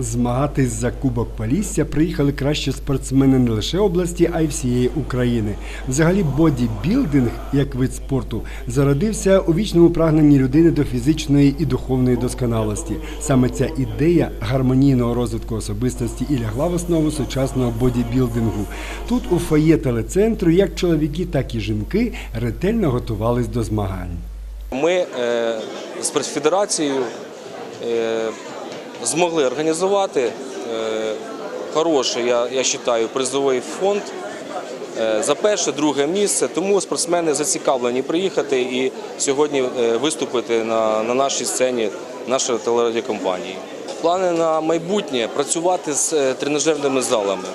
Змагатись за Кубок Полісся приїхали кращі спортсмени не лише області, а й всієї України. Взагалі, бодібілдинг, як вид спорту, зародився у вічному прагненні людини до фізичної і духовної досконалості. Саме ця ідея гармонійного розвитку особистості і лягла в основу сучасного бодібілдингу. Тут у фоє телецентру як чоловіки, так і жінки ретельно готувались до змагань. Ми е, з Федерацією е, змогли організувати е, хороший, я, я вважаю, призовий фонд е, за перше, друге місце. Тому спортсмени зацікавлені приїхати і сьогодні е, виступити на, на нашій сцені нашої телерадіокомпанії. Плани на майбутнє працювати з тренажерними залами.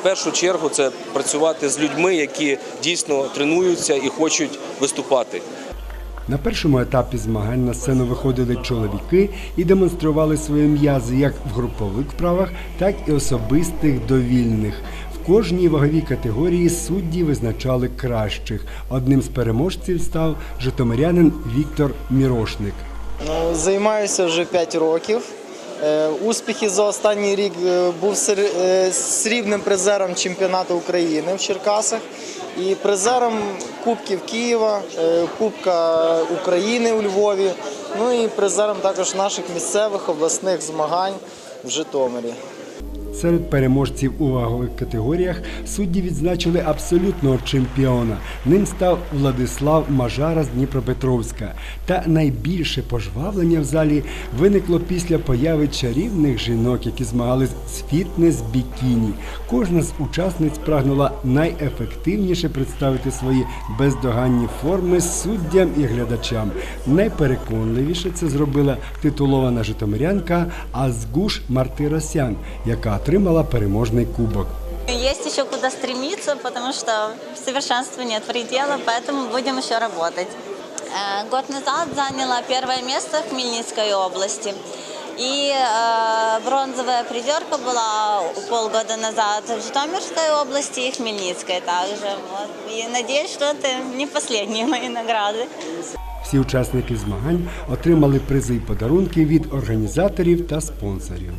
В першу чергу це працювати з людьми, які дійсно тренуються і хочуть виступати. На першому етапі змагань на сцену виходили чоловіки і демонстрували свої м'язи як в групових вправах, так і особистих довільних. В кожній ваговій категорії судді визначали кращих. Одним з переможців став житомирянин Віктор Мірошник. Ну, Займаюся вже 5 років. Е, Успіхи за останній рік е, був е, срібним призером чемпіонату України в Черкасах і призером Кубків Києва, Кубка України у Львові, ну і призером також наших місцевих обласних змагань в Житомирі. Серед переможців у вагових категоріях судді відзначили абсолютного чемпіона. Ним став Владислав Мажара з Дніпропетровська. Та найбільше пожвавлення в залі виникло після появи чарівних жінок, які змагались з фітнес-бікіні. Кожна з учасниць прагнула найефективніше представити свої бездоганні форми суддям і глядачам. Найпереконливіше це зробила титулована житомирянка Азгуш Мартиросян, яка отримала переможний кубок. Есть еще куда стремиться, потому что совершенству нет предела, поэтому будем еще работать. Э, Год назад заняла первое место в Хмельницкой области. И э, бронзовая призерка была полгода назад в Житомирской области и Хмельницкой также. Вот. И надеюсь, что это не последние мои награды. Всі учасники змагань отримали призи й подарунки від організаторів та спонсорів.